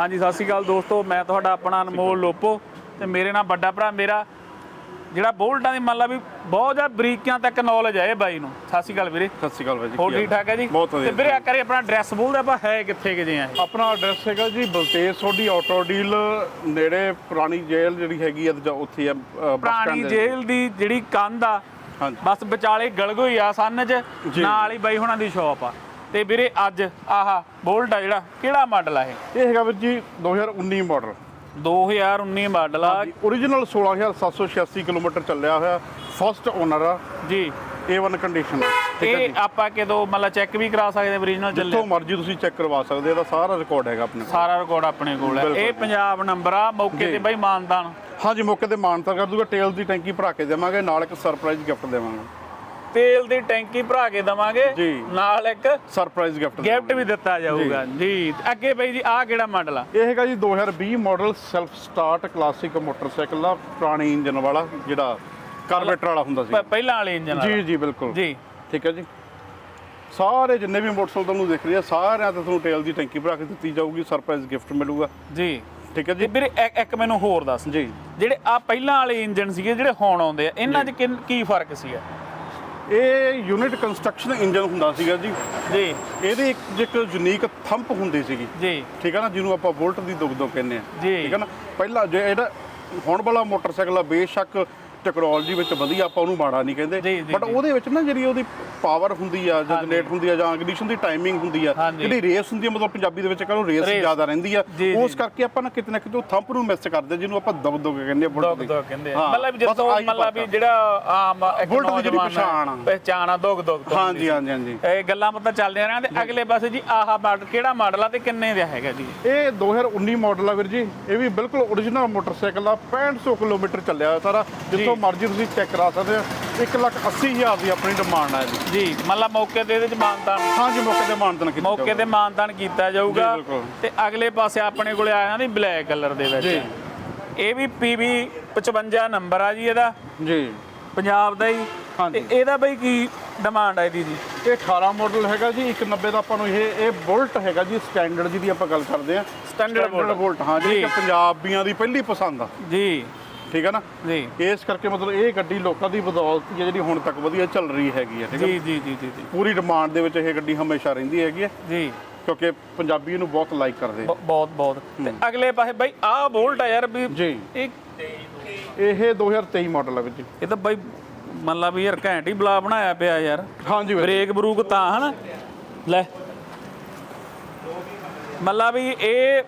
ਹਾਂਜੀ ਸਤਿ ਸ਼੍ਰੀ ਅਕਾਲ ਦੋਸਤੋ ਮੈਂ ਤੁਹਾਡਾ ਆਪਣਾ ਅਨਮੋਲ ਲੋਪੋ ਤੇ ਮੇਰੇ ਨਾਲ ਵੱਡਾ ਭਰਾ ਮੇਰਾ ਜਿਹੜਾ ਬੋਲਟਾਂ ਦੀ ਮੰਨ ਲਾ ਵੀ ਬਹੁਤ ਜ਼ਿਆਦਾ ਬਰੀਕੀਆਂ ਤੱਕ ਨੌਲੇਜ ਹੈ ਇਹ ਬਾਈ ਨੂੰ ਸਤਿ ਸ਼੍ਰੀ ਅਕਾਲ ਵੀਰੇ ਸਤਿ ਸ਼੍ਰੀ ਅਕਾਲ ਬਾਈ ਜੀ ਹੋਰ? ਠੀਕ ਠਾਕ ਹੈ ਜੀ ਬਹੁਤ ਤੇ ਵੀਰੇ ਆ ਕਰੇ ਆਪਣਾ ਐਡਰੈਸ ਬੋਲਦੇ ਆਪਾਂ ਹੈ ਕਿੱਥੇ ਕਿ ਜੇ ਆ? ਆਪਣਾ ਐਡਰੈਸ ਹੈਗਾ ਜੀ ਬਲਤੇਜ ਸੋਢੀ ਆਟੋ ਡੀਲ ਨੇੜੇ ਪੁਰਾਣੀ ਜੇਲ੍ਹ ਜਿਹੜੀ ਹੈਗੀ ਆ ਜਾਂ ਉੱਥੇ ਆ ਪੁਰਾਣੀ ਜੇਲ੍ਹ ਦੀ ਜਿਹੜੀ ਕੰਧ ਆ ਹਾਂਜੀ ਬਸ ਵਿਚਾਲੇ ਗਲਗੋਈ ਆ ਸੰਨ ਚ। ਨਾਲ ਹੀ ਬਾਈ ਹੁਣਾਂ ਦੀ ਸ਼ਾਪ ਆ ਤੇ ਵੀਰੇ ਅੱਜ ਆਹਾ ਬੋਲਟ ਆ ਜਿਹੜਾ ਕਿਹੜਾ ਮਾਡਲ ਆ ਇਹ? ਇਹ ਹੈਗਾ ਵੀਰ ਜੀ 2019 ਮਾਡਲ। 2019 ਮਾਡਲ ਆ। origignal 16786 ਕਿਲੋਮੀਟਰ ਚੱਲਿਆ ਹੋਇਆ ਫਸਟ ਓਨਰ ਆ। ਜੀ। A1 ਕੰਡੀਸ਼ਨ ਇਹ ਆਪਾਂ ਕਿਦੋਂ ਮਤਲਬ ਚੈੱਕ ਵੀ ਕਰਾ ਸਕਦੇ ਓਰੀਜਨਲ ਚੱਲੇ ਜਿੱਥੋਂ ਮਰਜ਼ੀ ਤੁਸੀਂ ਚੈੱਕ ਕਰਵਾ ਸਕਦੇ ਇਹਦਾ ਸਾਰਾ ਰਿਕਾਰਡ ਹੈਗਾ ਆਪਣੇ ਕੋਲ। ਸਾਰਾ ਰਿਕਾਰਡ ਆਪਣੇ ਕੋਲ ਹੈ। ਇਹ ਪੰਜਾਬ ਨੰਬਰ ਆ ਮੌਕੇ। ਤੇ ਬਾਈ ਮਾਨਦਾਨ ਹਾਂਜੀ ਮੌਕੇ ਤੇ ਮਾਨਤਾ ਕਰ ਦੂਗਾ ਤੇਲ ਦੀ ਟੈਂਕੀ ਭਰਾ ਕੇ ਦੇਵਾਂਗੇ ਨਾਲ ਇੱਕ ਸਰਪ੍ਰਾਈਜ਼ ਗਿਫਟ ਦੇਵਾਂਗੇ। ਤੇਲ ਦੀ ਟੈਂਕੀ ਭਰਾ ਕੇ ਦਵਾਂਗੇ। ਨਾਲ ਇੱਕ ਸਰਪ੍ਰਾਈਜ਼ ਗਿਫਟ ਗਿਫਟ ਵੀ ਦਿੱਤਾ ਜਾਊਗਾ। ਜੀ। ਅੱਗੇ ਬਾਈ ਜੀ ਆਹ ਕਿਹੜਾ ਮਾਡਲ ਆ? ਇਹ ਹੈਗਾ ਜੀ 2020 model self start classic motorcycle ਆ ਪੁਰਾਣੇ ਇੰਜਨ ਵਾਲਾ ਜਿਹੜਾ ਕਾਰਬੇਟਰ ਵਾਲਾ ਹੁੰਦਾ ਸੀ। ਪਹਿਲਾਂ ਵਾਲੇ ਇੰਜਨ ਜੀ ਜੀ ਬਿਲਕੁਲ। ਜੀ। ਠੀਕ ਹੈ ਜੀ। ਸਾਰੇ ਜਿੰਨੇ ਵੀ ਮੋਟਰਸਾਈਕਲ ਤੁਹਾਨੂੰ ਦਿਖ ਰਹੇ ਆ ਸਾਰਿਆਂ ਤੇ ਤੁਹਾਨੂੰ ਤੇਲ ਦੀ ਟੈਂਕੀ ਭਰਾ ਕੇ ਦਿੱਤੀ ਜਾਊਗੀ ਸਰਪ੍ਰਾਈਜ਼ ਗਿਫਟ ਮਿਲੂਗਾ। ਜੀ। ਠੀਕ ਹੈ ਜੀ। ਵੀਰੇ ਇੱਕ- ਮੈਨੂੰ ਹੋਰ ਦੱਸ। ਜੀ। ਜਿਹੜੇ ਆ ਪਹਿਲਾਂ ਵਾਲੇ ਇੰਜਨ ਸੀਗੇ ਜਿਹੜੇ ਹੁਣ ਆਉਂਦੇ ਆ ਇਹਨਾਂ 'ਚ ਕੀ ਫ਼ਰਕ ਸੀਗਾ? ਇਹ ਯੂਨਿਟ ਕੰਸਟਰਕਸ਼ਨ ਇੰਜਨ ਹੁੰਦਾ ਸੀਗਾ ਜੀ। ਜੀ। ਇਹਦੇ ਇੱਕ ਇੱਕ ਯੂਨੀਕ ਥੰਪ ਹੁੰਦੀ ਸੀਗੀ। ਜੀ। ਠੀਕ ਹੈ ਨਾ ਜਿਹਨੂੰ ਆਪਾਂ ਵੋਲਟ ਦੀ ਦੁੱਗ ਦੁੱਗ ਕਹਿੰਦੇ ਆ। ਜੀ। ਠੀਕ ਹੈ ਨਾ ਪਹਿਲਾਂ ਜੇ ਇਹਦਾ ਹੁਣ ਵਾਲਾ ਮੋਟਰਸਾਈਕਲ ਆ ਬੇਸ਼ੱਕ ਟੈਕਨੋਲੋਜੀ ਵਿੱਚ ਵਧੀਆ ਆਪਾਂ ਉਹਨੂੰ ਮਾੜਾ ਨਹੀਂ ਕਹਿੰਦੇ ਬਟ। ਉਹਦੇ ਵਿੱਚ ਨਾ ਜਿਹੜੀ ਉਹਦੀ ਪਾਵਰ ਹੁੰਦੀ ਆ ਜਾਂ। ਜਨਰੇਟ ਹੁੰਦੀ ਆ ਜਾਂ ਇਗਨੀਸ਼ਨ ਦੀ ਟਾਈਮਿੰਗ ਹੁੰਦੀ ਆ। ਜਿਹੜੀ ਰੇਸ ਹੁੰਦੀ ਆ ਮਤਲਬ ਪੰਜਾਬੀ ਦੇ ਵਿੱਚ ਕਹਿੰਦੇ ਰੇਸ। ਜ਼ਿਆਦਾ ਰਹਿੰਦੀ ਆ ਉਸ। ਕਰਕੇ ਆਪਾਂ ਨਾ ਕਿਤੇ ਨਾ ਕਿਤੇ ਉਹ ਥੰਪ ਨੂੰ ਮਿਸ ਕਰਦੇ ਜਿਹਨੂੰ ਆਪਾਂ ਦਬ ਦੁੱਗ ਕਹਿੰਦੇ ਆ ਬੁਲਟ ਦੀ ਕਹਿੰਦੇ ਆ ਮਤਲਬ ਜਦੋਂ ਮਤਲਬ ਵੀ। ਜਿਹੜਾ ਆਮ ਬੁਲਟ ਦੀ ਜਿਹੜੀ ਨੌਜਵਾਨ ਪਛਾਣ ਆ। ਦੁੱਗ ਦੁੱਗ ਹਾਂਜੀ ਹਾਂਜੀ ਹਾਂਜੀ ਇਹ ਗੱਲਾਂ ਪਤਾ ਚੱਲਦੀਆਂ ਰਹਿਣ ਤੇ ਅਗਲੇ ਪਾਸੇ ਜੀ ਆਹ ਮਾਡਲ ਕਿਹੜਾ ਮਾਡਲ ਆ ਤੇ ਕਿੰਨੇ ਦਾ ਹੈਗਾ ਜੀ ਇਹ 2019 ਮਾਡਲ ਆ ਵੀਰ ਜੀ ਇਹ ਵੀ ਬਿਲਕੁਲ origignal ਮੋਟਰਸਾਈਕਲ ਆ 6500 ਕਿਲੋਮੀਟਰ ਚੱਲਿਆ ਸਾਰਾ ਜਿੱਥੋਂ ਮਰਜ਼ੀ ਤੁਸੀਂ ਚੈੱਕ ਕਰਾ ਸਕਦੇ ਆ 180000 ਦੀ ਆਪਣੀ ਡਿਮਾਂਡ ਆ ਜੀ ਜੀ ਮਤਲਬ ਮੌਕੇ ਤੇ ਇਹਦੇ ਚ ਮਾਨਤਾਨ। ਹਾਂਜੀ ਮੌਕੇ ਤੇ ਮਾਨਤਨ ਕੀਤਾ ਮੌਕੇ ਤੇ ਮਾਨਤਾਨ ਕੀਤਾ ਜਾਊਗਾ। ਜੀ, ਬਿਲਕੁਲ। ਤੇ ਅਗਲੇ ਪਾਸੇ ਆਪਣੇ ਕੋਲੇ ਆਇਆ ਨਾ ਬਲੈਕ ਕਲਰ ਦੇ ਵਿੱਚ। ਇਹ ਵੀ PV 55 ਨੰਬਰ ਆ ਜੀ ਇਹਦਾ। ਜੀ। ਪੰਜਾਬ ਦਾ ਹੀ। ਹਾਂਜੀ। ਤੇ ਇਹਦਾ ਬਈ ਕੀ ਡਿਮਾਂਡ ਆ ਇਹਦੀ ਜੀ? ਇਹ 18 ਮਾਡਲ ਹੈਗਾ ਜੀ 190 ਦਾ ਆਪਾਂ ਨੂੰ ਇਹ ਇਹ ਬੁਲਟ ਹੈਗਾ ਜੀ ਸਟੈਂਡਰਡ ਜਿਹਦੀ ਆਪਾਂ ਗੱਲ ਕਰਦੇ ਆ Standard। ਬੁਲਟ ਹਾਂ ਜੀ। ਪੰਜਾਬੀਆਂ ਦੀ ਪਹਿਲੀ ਪਸੰਦ ਆ। ਜੀ। ਠੀਕ ਹੈ ਨਾ? ਜੀ। ਇਸ ਕਰਕੇ ਮਤਲਬ ਇਹ ਗੱਡੀ ਲੋਕਾਂ ਦੀ ਬਦੌਲਤ ਹੀ ਹੈ ਜਿਹੜੀ ਹੁਣ ਤੱਕ ਵਧੀਆ ਚੱਲ ਰਹੀ ਹੈਗੀ ਹੈ ਠੀਕ ਹੈ ਜੀ ਜੀ ਜੀ ਜੀ ਪੂਰੀ ਡਿਮਾਂਡ ਦੇ ਵਿੱਚ ਇਹ ਗੱਡੀ ਹਮੇਸ਼ਾ ਰਹਿੰਦੀ ਹੈਗੀ ਹੈ ਜੀ। ਕਿਉਂਕਿ ਪੰਜਾਬੀ ਇਹਨੂੰ ਬਹੁਤ ਲਾਈਕ ਕਰਦੇ ਆ। ਬਹੁਤ ਬਹੁਤ। ਤੇ ਅਗਲੇ ਪਾਸੇ ਬਈ ਆਹ ਬੋਲਟ ਆ ਯਾਰ ਵੀ ਜੀ। ਇਹ ਇਹ 2023 ਮਾਡਲ ਹੈ ਵਿੱਚ ਇਹ ਤਾਂ ਬਈ ਮੰਨ ਲਾ ਵੀ ਯਾਰ ਘੈਂਟ ਹੀ ਬਲਾ ਬਣਾਇਆ ਪਿਆ ਯਾਰ। ਹਾਂਜੀ। ਬ੍ਰੇਕ ਬਰੂਕ ਤਾਂ ਹਨਾ? ਲੈ। ਮੱਲਾ ਵੀ ਇਹ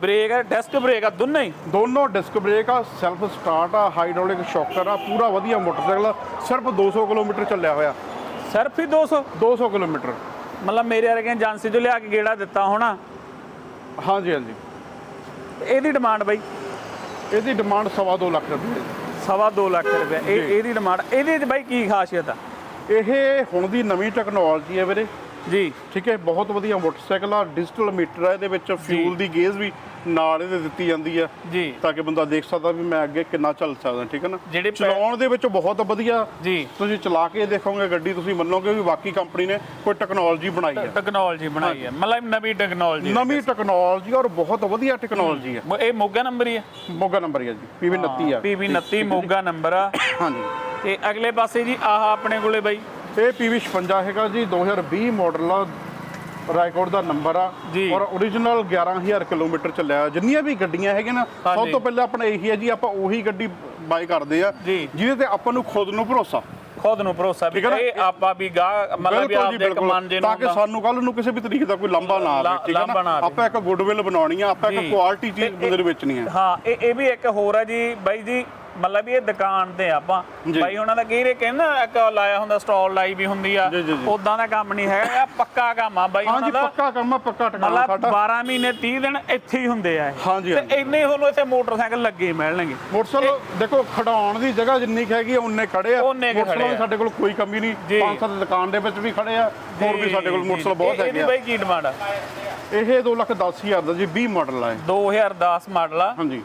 ਬ੍ਰੇਕ ਹੈ ਡੈਸਕ ਬ੍ਰੇਕ ਆ ਦੋਨੇ ਹੀ? ਦੋਨੋਂ ਡਿਸਕ ਬ੍ਰੇਕ ਆ ਸੈਲਫ ਸਟਾਰਟ ਆ ਹਾਈਡ੍ਰੋਲਿਕ ਸ਼ੌਕਰ ਆ ਪੂਰਾ ਵਧੀਆ ਮੋਟਰਸਾਈਕਲ ਆ ਸਿਰਫ 200 ਕਿਲੋਮੀਟਰ ਚੱਲਿਆ ਹੋਇਆ। ਸਿਰਫ ਹੀ 200 200 ਕਿਲੋਮੀਟਰ। ਮਤਲਬ ਮੇਰੇ ਵਰਗੇ ਏਜੰਸੀ ਤੋਂ ਲਿਆ ਕੇ ਗੇੜਾ ਦਿੱਤਾ ਹੋਣਾ। ਹਾਂਜੀ ਹਾਂਜੀ। ਇਹਦੀ ਡਿਮਾਂਡ ਬਈ? ਇਹਦੀ ਡਿਮਾਂਡ ਸਵਾ ਦੋ ਲੱਖ ਰੁਪਏ। ਸਵਾ ਦੋ ਲੱਖ ਰੁਪਏ। ਇਹ ਜੀ। ਇਹਦੀ ਡਿਮਾਂਡ ਇਹਦੇ ਚ ਬਈ ਕੀ ਖਾਸੀਅਤ ਆ? ਇਹ ਹੁਣ ਦੀ ਨਵੀਂ ਟੈਕਨੋਲੋਜੀ ਹੈ ਵੀਰੇ। ਜੀ। ਠੀਕ ਹੈ ਬਹੁਤ ਵਧੀਆ ਮੋਟਰਸਾਈਕਲ ਆ ਡਿਜੀਟਲ ਮੀਟਰ ਆ ਇਹਦੇ ਵਿੱਚ ਫਿਊਲ ਦੀ ਗੇਜ ਵੀ ਨਾਲ ਇਹਦੇ ਦਿੱਤੀ ਜਾਂਦੀ ਆ। ਜੀ। ਤਾਂ ਕਿ ਬੰਦਾ ਦੇਖ ਸਕਦਾ ਵੀ ਮੈਂ ਅੱਗੇ ਕਿੰਨਾ ਚੱਲ ਸਕਦਾ ਠੀਕ ਹੈ ਨਾ? ਜਿਹੜੇ ਪੈ- ਚਲਾਉਣ ਦੇ ਵਿੱਚ ਬਹੁਤ ਵਧੀਆ। ਜੀ। ਤੁਸੀਂ ਚਲਾ ਕੇ ਦੇਖੋਗੇ ਗੱਡੀ ਤੁਸੀਂ ਮੰਨੋਗੇ ਵੀ ਵਾਕਈ ਕੰਪਨੀ ਨੇ ਕੋਈ ਟੈਕਨੋਲੋਜੀ ਬਣਾਈ ਹੈ ਟੈਕਨੋਲੋਜੀ ਬਣਾਈ ਹੈ ਮਤਲਬ ਨਵੀਂ ਟੈਕਨੋਲੋਜੀ ਨਵੀਂ ਟੈਕਨੋਲੋਜੀ ਔਰ ਬਹੁਤ ਵਧੀਆ ਟੈਕਨੋਲੋਜੀ ਹੈ ਇਹ ਮੋਗਾ ਨੰਬਰ ਹੀ ਹੈ ਮੋਗਾ ਨੰਬਰ ਹੈ ਜੀ ਪੀਵੀ 29 ਆ। ਪੀਵੀ 29 ਮੋਗਾ ਨੰਬਰ ਆ। ਹਾਂਜੀ। ਤੇ ਅਗਲੇ ਪਾਸੇ ਜੀ ਆਹ ਆਪਣੇ ਕੋਲੇ ਬਈ। ਇਹ ਪੀਵੀ 56 ਹੈਗਾ ਜੀ 2020 ਮਾਡਲ ਆ ਰਾਇਕੋਟ ਦਾ ਨੰਬਰ ਆ। ਔਰ origignal 11000 ਕਿਲੋਮੀਟਰ ਚੱਲਿਆ ਜਿੰਨੀਆਂ ਵੀ ਗੱਡੀਆਂ ਹੈਗੀਆਂ ਨਾ ਸਭ। ਤੋਂ ਪਹਿਲਾਂ ਆਪਣਾ ਇਹੀ ਹੈ ਜੀ ਆਪਾਂ ਉਹੀ ਗੱਡੀ ਬਾਈ ਕਰਦੇ ਆ। ਜਿਹਦੇ ਤੇ ਆਪਾਂ ਨੂੰ ਖੁਦ ਨੂੰ ਭਰੋਸਾ ਖੁਦ ਨੂੰ ਭਰੋਸਾ ਵੀ? ਇਹ ਆਪਾਂ ਵੀ ਗਾ ਮਤਲਬ ਵੀ ਆਪਦੇ ਇੱਕ ਮਨ ਜੇ ਨੂੰ ਤਾਂ ਕਿ। ਸਾਨੂੰ ਕੱਲ ਨੂੰ ਕਿਸੇ ਵੀ ਤਰੀਕੇ ਦਾ ਕੋਈ ਲੰਬਾ ਨਾ ਆਵੇ ਠੀਕ ਹੈ ਨਾ। ਆਪਾਂ ਇੱਕ ਗੁੱਡਵਿਲ ਬਣਾਉਣੀ ਆ ਆਪਾਂ ਇੱਕ। ਕੁਆਲਿਟੀ ਚੀਜ਼ ਬੰਦੇ ਨੂੰ ਵੇਚਣੀ ਆ ਹਾਂ ਇਹ ਇਹ ਵੀ ਇੱਕ ਹੋਰ ਹੈ ਜੀ ਬਾਈ ਜੀ ਮਤਲਬ ਇਹ ਦੁਕਾਨ ਤੇ ਆਪਾਂ ਜੀ। ਬਾਈ ਉਹਨਾਂ ਦਾ ਕਈ ਰੇ ਕਹਿੰਦਾ ਇੱਕ ਲਾਇਆ ਹੁੰਦਾ ਸਟਾਲ ਲਾਈ ਵੀ ਹੁੰਦੀ ਆ। ਉਦਾਂ ਦਾ ਕੰਮ ਨਹੀਂ ਹੈਗਾ ਇਹ ਪੱਕਾ ਕੰਮ ਆ ਬਾਈ ਹਾਂਜੀ ਉਹਨਾਂ ਦਾ ਪੱਕਾ ਕੰਮ ਆ ਪੱਕਾ ਟਿਕਾਣਾ ਮਤਲਬ ਸਾਡਾ 12 ਮਹੀਨੇ 30 ਦਿਨ ਇੱਥੇ ਹੀ ਹੁੰਦੇ ਆ ਤੇ। ਇੰਨੇ ਤੁਹਾਨੂੰ ਇੱਥੇ ਮੋਟਰਸਾਈਕਲ ਲੱਗੇ ਮਿਲਣਗੇ ਮੋਟਰਸਾਈਕਲ ਦੇਖੋ ਖੜਾਉਣ ਦੀ ਜਗ੍ਹਾ ਜਿੰਨੀ ਕੁ ਹੈਗੀ ਆ ਉਨੇ ਖੜੇ ਆ ਕੁ ਮੋਟਰਸਾਈਕਲ ਆ। ਸਾਡੇ ਕੋਲ ਕੋਈ ਕਮੀ ਨਹੀਂ ਜੀ। ਪੰਜ ਸੱਤ ਦੁਕਾਨ ਦੇ ਵਿੱਚ ਵੀ ਖੜੇ ਆ ਹੋਰ ਵੀ ਸਾਡੇ ਕੋਲ ਮੋਟਰਸਾਈਕਲ ਬਹੁਤ ਹੈਗੇ ਇਹਦੀ ਆ ਬਾਈ ਕੀ ਡਿਮਾਂਡ ਆ ਇਹ 2 ਲੱਖ 10 ਹਜ਼ਾਰ ਦਾ ਜੀ 20 ਮਾਡਲ ਆ ਇਹ। 2010 ਮਾਡਲ ਆ ਹਾਂਜੀ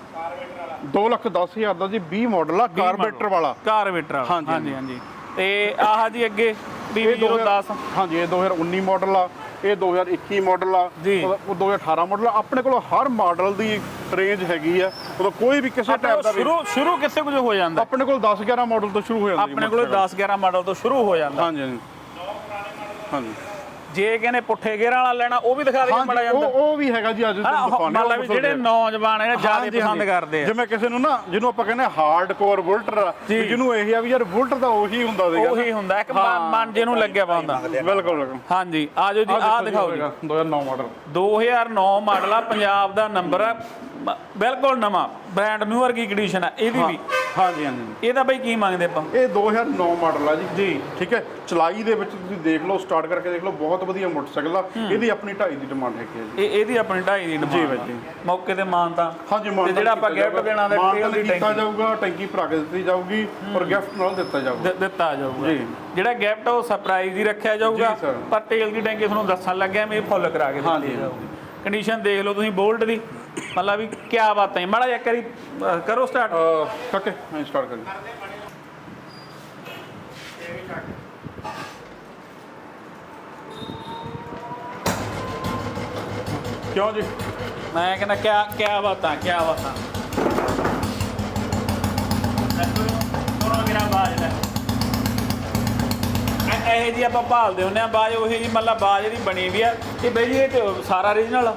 2 ਲੱਖ 10 ਹਜ਼ਾਰ ਦਾ ਜੀ 20 ਮਾਡਲ ਆ ਕਾਰਬੇਟਰ ਵਾਲਾ। ਕਾਰਬੇਟਰ ਵਾਲਾ। ਹਾਂਜੀ, ਹਾਂਜੀ। ਹਾਂਜੀ ਤੇ ਆਹ ਜੀ ਅੱਗੇ 2010 ਹਾਂਜੀ ਇਹ 2019 ਮਾਡਲ ਆ ਇਹ 2021 ਮਾਡਲ ਆ। ਉਹ 2018 ਮਾਡਲ ਆਪਣੇ ਕੋਲ ਹਰ ਮਾਡਲ ਦੀ ਰੇਂਜ ਹੈਗੀ ਆ। ਉਹ ਕੋਈ ਵੀ ਕਿਸੇ ਟਾਈਪ ਦਾ ਸ਼ੁਰੂ ਸ਼ੁਰੂ ਕਿੱਥੇ ਕੁਝ ਹੋ ਜਾਂਦਾ? ਆਪਣੇ ਕੋਲ 10 11 ਮਾਡਲ ਤੋਂ ਸ਼ੁਰੂ ਹੋ ਜਾਂਦਾ ਆਪਣੇ ਕੋਲ 10 11 ਮਾਡਲ ਤੋਂ ਸ਼ੁਰੂ ਹੋ ਜਾਂਦਾ। ਹਾਂਜੀ ਹਾਂਜੀ। ਹਾਂਜੀ। ਜੇ ਕਹਿੰਦੇ ਪੁੱਠੇ ਗੇਅਰਾਂ ਵਾਲਾ ਲੈਣਾ ਉਹ ਵੀ ਦਿਖਾ ਦੇ ਮੜਾ ਹਾਂਜੀ, ਉਹ ਜਾਂਦਾ ਉਹ ਵੀ ਹੈਗਾ ਜੀ ਅੱਜ ਹਾਂ ਤੁਹਾਨੂੰ ਲਾ ਵੀ ਜਿਹੜੇ ਨੌਜਵਾਨ ਨੇ ਜ਼ਿਆਦਾ ਪਸੰਦ। ਕਰਦੇ ਆ। ਜਿਵੇਂ ਕਿਸੇ ਨੂੰ ਨਾ ਜਿਹਨੂੰ ਆਪਾਂ ਕਹਿੰਦੇ ਹਾਰਡ ਕੋਰ ਬੁਲਟਰ ਜਿਹਨੂੰ ਇਹ ਆ ਵੀ ਯਾਰ ਬੁਲਟ ਤਾਂ ਉਹੀ ਹੁੰਦਾ ਸੀਗਾ ਉਹੀ ਹੁੰਦਾ ਇੱਕ ਮਨ ਮਨ ਜੇ ਨੂੰ ਲੱਗਿਆ ਹੁੰਦਾ। ਬਿਲਕੁਲ ਹਾਂਜੀ ਆਜੋ ਜੀ ਆਹ ਦਿਖਾਓ ਜੀ। 2009 ਮਾਡਲ 2009 ਮਾਡਲ ਆ ਪੰਜਾਬ ਦਾ ਨੰਬਰ ਆ ਬਿਲਕੁਲ ਨਵਾਂ ਬ੍ਰਾਂਡ ਨਿਊ ਵਰਗੀ ਕੰਡੀਸ਼ਨ ਆ ਇਹਦੀ ਵੀ। ਹਾਂਜੀ ਹਾਂਜੀ। ਇਹਦਾ ਬਈ ਕੀ ਮੰਗਦੇ ਆਪਾਂ? ਇਹ 2009 ਮਾਡਲ ਆ ਜੀ। ਜੀ। ਠੀਕ ਹੈ? ਚਲਾਈ ਦੇ ਵਿੱਚ ਤੁਸੀਂ ਦੇਖ ਲਓ ਸਟਾਰਟ ਕਰਕੇ ਦੇਖ ਲਓ ਬਹੁਤ ਵਧੀਆ ਮੋਟਰਸਾਈਕਲ ਆ। ਇਹਦੀ ਆਪਣੀ 2.5 ਦੀ ਡਿਮਾਂਡ ਹੈਗੀ ਹੈ ਜੀ। ਇਹ ਇਹਦੀ ਆਪਣੀ 2.5 ਦੀ ਜੀ ਡਿਮਾਂਡ ਬਾਈ ਜੀ। ਮੌਕੇ ਤੇ ਮਾਨਤਾ ਹਾਂਜੀ ਤੇ ਜਿਹੜਾ ਆਪਾਂ ਗਿਫਟ ਦੇਣਾ ਮਾਨਤਾ ਤੇਲ ਦੀ ਟੈਂਕੀ ਜਾਊਗਾ ਟੈਂਕੀ ਭਰਾ ਕੇ ਦਿੱਤੀ ਜਾਊਗੀ ਔਰ ਗਿਫਟ ਨਾਲ ਦਿੱਤਾ ਜਾਊਗਾ। ਦ- ਦਿੱਤਾ ਜਾਊਗਾ। ਜੀ। ਜਿਹੜਾ ਗਿਫਟ ਉਹ ਸਰਪ੍ਰਾਈਜ਼ ਹੀ ਰੱਖਿਆ ਜਾਊਗਾ। ਜੀ। ਪਰ ਤੇਲ ਦੀ ਟੈਂਕੀ ਤੁਹਾਨੂੰ ਦੱਸਣ ਲੱਗਿਆ ਮੈਂ ਫੁੱਲ ਕਰਾ ਕੇ ਦਿੱਤੀ। ਜਾਊਗੀ। ਕੰਡੀਸ਼ਨ ਦੇਖ ਲਓ ਤੁਸੀਂ ਬੋਲਟ ਦੀ। ਮਤਲਬ ਵੀ ਕੀ ਬਾਤ ਹੈ ਮਾੜਾ ਜਿਹਾ ਕਰੀ ਕਰੋ ਸਟਾਰਟ ਕੱਕੇ ਮੈਂ ਸਟਾਰਟ ਕਰੀ ਕਿਉਂ ਜੀ? ਮੈਂ ਕਹਿੰਦਾ ਕਿਆ ਕਿਆ ਬਾਤਾਂ ਕਿਆ ਬਾਤਾਂ। ਥੋੜਾ ਮੇਰਾ ਬਾਜ ਲੈ ਇਹ- ਜੀ ਆਪਾਂ ਭਾਲਦੇ ਹੁੰਦੇ ਆ ਬਾਜ ਉਹੀ ਜੀ ਮਤਲਬ ਬਾਜ ਇਹਦੀ ਬਣੀ ਵੀ ਆ ਇਹ ਬਈ ਜੀ ਇਹ ਤੇ ਸਾਰਾ ਓਰੀਜਨਲ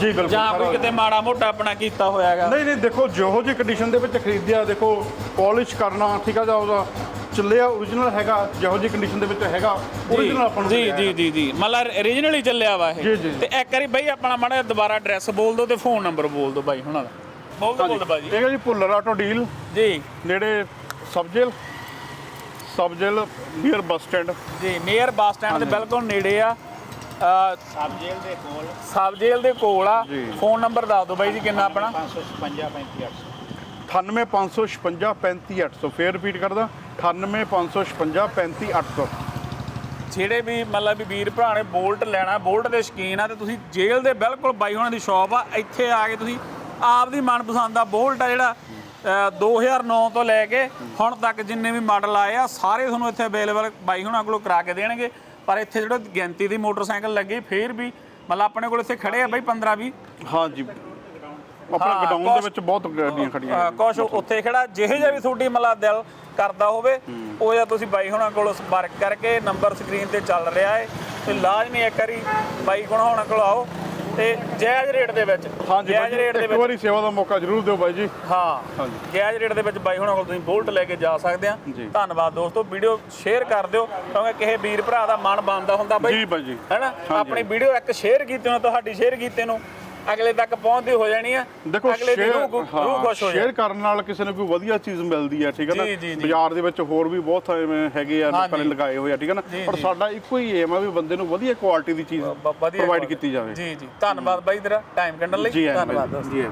ਜੀ ਬਿਲਕੁਲ ਜਾਂ ਕੋਈ ਕਿਤੇ ਮਾੜਾ ਮੋਟਾ ਆਪਣਾ ਕੀਤਾ ਹੋਇਆ ਹੈਗਾ ਨਹੀਂ ਨਹੀਂ ਦੇਖੋ ਜਿਹੋ ਜਿਹੀ ਕੰਡੀਸ਼ਨ ਦੇ ਵਿੱਚ ਖਰੀਦਿਆ ਦੇਖੋ ਪਾਲਿਸ਼ ਕਰਨਾ ਠੀਕ ਆ ਜਾਂ ਉਹਦਾ ਚੱਲਿਆ origignal ਹੈਗਾ ਜਿਹੋ ਜਿਹੀ ਕੰਡੀਸ਼ਨ ਦੇ ਵਿੱਚ ਹੈਗਾ origignal ਆਪਾਂ ਨੂੰ ਜੀ ਜੀ। ਜੀ ਜੀ। ਮਤਲਬ ਓਰੀਜਨਲ ਹੀ ਚੱਲਿਆ ਵਾ ਇਹ। ਜੀ, ਜੀ, ਜੀ। ਤੇ ਇੱਕ ਵਾਰੀ ਬਈ ਆਪਣਾ ਮਾੜਾ ਦੁਬਾਰਾ ਐਡਰੈਸ ਬੋਲ ਦਿਓ ਤੇ ਫੋਨ ਨੰਬਰ ਬੋਲ ਦਿਓ ਬਾਈ ਹੁਣਾਂ ਦਾ। ਬੋਲ ਦਿਓ ਬੋਲ ਦਿਓ ਬਾਈ। ਜੀ ਇਹ ਹੈ ਜੀ ਭੁੱਲਰ ਆਟੋ ਡੀਲ। ਜੀ। ਨੇੜੇ sub jail sub jail near bus stand ਜੀ ਮੇਅਰ ਬੱਸ ਸਟੈਂਡ ਦੇ ਬਿਲਕੁਲ ਨੇੜੇ ਆ। ਸਬ ਜੇਲ ਦੇ ਕੋਲ। ਸਬ ਜੇਲ ਦੇ ਕੋਲ ਆ। ਜੀ। ਫੋਨ ਨੰਬਰ ਦੱਸ ਦਿਓ ਬਾਈ ਜੀ ਕਿੰਨਾ ਆਪਣਾ? 98556 35800 ਫੇਰ ਰਿਪੀਟ ਕਰਦਾ। 98556 35800 ਜਿਹੜੇ ਵੀ ਮਤਲਬ ਵੀ ਵੀਰ ਭਰਾ ਨੇ ਬੋਲਟ ਲੈਣਾ ਬੋਲਟ ਦੇ ਸ਼ਕੀਨ ਆ ਤੇ ਤੁਸੀਂ ਜੇਲ੍ਹ ਦੇ ਬਿਲਕੁਲ ਬਾਈ ਹੋਣਾ ਦੀ ਸ਼ਾਪ ਆ ਇੱਥੇ ਆ ਕੇ ਤੁਸੀਂ ਆਪ ਦੀ ਮਨਪਸੰਦ ਦਾ ਬੋਲਟ ਆ ਜਿਹੜਾ ਅ, 2009 ਤੋਂ ਲੈ ਕੇ ਹੁਣ ਤੱਕ ਜਿੰਨੇ ਵੀ ਮਾਡਲ ਆਏ ਆ ਸਾਰੇ ਤੁਹਾਨੂੰ ਇੱਥੇ ਅਵੇਲੇਬਲ ਬਾਈ ਹੋਣਾ ਕੋਲੋਂ ਕਰਾ ਕੇ ਦੇਣਗੇ। ਪਰ ਇੱਥੇ ਜਿਹੜਾ ਗਿਣਤੀ ਦੀ ਮੋਟਰਸਾਈਕਲ ਲੱਗੀ ਫੇਰ ਵੀ ਮਤਲਬ ਆਪਣੇ ਕੋਲ ਇੱਥੇ ਖੜੇ ਆ ਬਾਈ 15 20 ਹਾਂਜੀ। ਆਪਣਾ ਹਾਂ, ਗਡਾਊਨ ਦੇ ਵਿੱਚ ਬਹੁਤ ਗੱਡੀਆਂ ਖੜੀਆਂ ਅ, ਕੁਛ ਉੱਥੇ ਖੜਾ ਜਿਹੇ ਜਿਹਾ ਵੀ ਤੁਹਾਡੀ ਮਤਲਬ ਦਿਲ ਕਰਦਾ ਹੋਵੇ ਉਹ ਜਾਂ ਤੁਸੀਂ ਬਾਈ ਹੁਣਾਂ ਕੋਲ ਸੰਪਰਕ ਕਰਕੇ ਨੰਬਰ ਸਕਰੀਨ ਤੇ ਚੱਲ ਰਿਹਾ ਹੈ ਤੇ ਲਾਜ਼ਮੀ ਇੱਕ ਵਾਰੀ ਬਾਈ ਹੋਣਾ ਕੋਲ ਆਓ। ਤੇ ਜਾਇਜ਼ ਰੇਟ ਦੇ ਵਿੱਚ ਹਾਂਜੀ ਜਾਇਜ਼ ਰੇਟ ਦੇ ਇੱਕ ਵਿੱਚ ਵਾਰੀ ਸੇਵਾ ਦਾ ਮੌਕਾ ਜ਼ਰੂਰ ਦਿਓ ਬਾਈ ਜੀ। ਹਾਂ ਹਾਂਜੀ। ਜਾਇਜ਼ ਰੇਟ ਦੇ ਵਿੱਚ ਬਾਈ ਹੁਣਾਂ ਕੋਲ ਤੁਸੀਂ ਬੋਲਟ ਲੈ ਕੇ ਜਾ ਸਕਦੇ ਆ। ਜੀ। ਧੰਨਵਾਦ ਦੋਸਤੋ ਵੀਡੀਓ ਸ਼ੇਅਰ ਕਰ ਦਿਓ ਕਿਉਂਕਿ ਕਿਸੇ ਵੀਰ ਭਰਾ ਦਾ ਮਨ ਬਣਦਾ ਹੁੰਦਾ ਬਾਈ। ਜੀ ਬਾਈ ਜੀ। ਹੈਨਾ? ਆਪਣੀ ਵੀਡੀਓ ਇੱਕ ਸ਼ੇਅਰ ਕੀਤੇ ਨੂੰ ਤੁਹਾਡੀ ਸ਼ੇਅਰ ਕੀਤੇ ਨੂੰ। ਅਗਲੇ ਤੱਕ ਪਹੁੰਚਦੀ ਹੋ ਜਾਣੀ ਆ ਦੇਖੋ ਅਗਲੇ ਦੀ ਸ਼ੇਅਰ ਰੂਹ ਰੂਹ ਖੁਸ਼ ਹੋ ਸ਼ੇਅਰ ਜਾਣੀ ਕਰਨ ਨਾਲ ਕਿਸੇ ਨੂੰ ਕੋਈ ਵਧੀਆ ਚੀਜ਼ ਮਿਲਦੀ ਹੈ ਠੀਕ ਹੈ ਨਾ ਜੀ, ਜੀ, ਜੀ। ਬਾਜ਼ਾਰ ਦੇ ਵਿੱਚ ਹੋਰ ਵੀ ਬਹੁਤ ਐਵੇਂ ਹੈਗੇ ਆ ਲੋਕਾਂ ਨੇ ਹਾਂਜੀ। ਲਗਾਏ ਹੋਏ ਆ ਠੀਕ ਹੈ ਨਾ ਜੀ, ਪਰ ਜੀ। ਸਾਡਾ ਇੱਕੋ ਹੀ ਏਮ ਆ ਵੀ ਬੰਦੇ ਨੂੰ ਵਧੀਆ ਕੁਆਲਿਟੀ ਦੀ ਚੀਜ਼ ਵਧੀਆ ਪ੍ਰੋਵਾਈਡ। ਕੀਤੀ ਜਾਵੇ ਜੀ ਜੀ ਧੰਨਵਾਦ ਬਾਈ ਤੇਰਾ ਟਾਈਮ ਕੱਢਣ ਲਈ ਜੀ ਧੰਨਵਾਦ ਦੋਸਤੋ ਜੀ।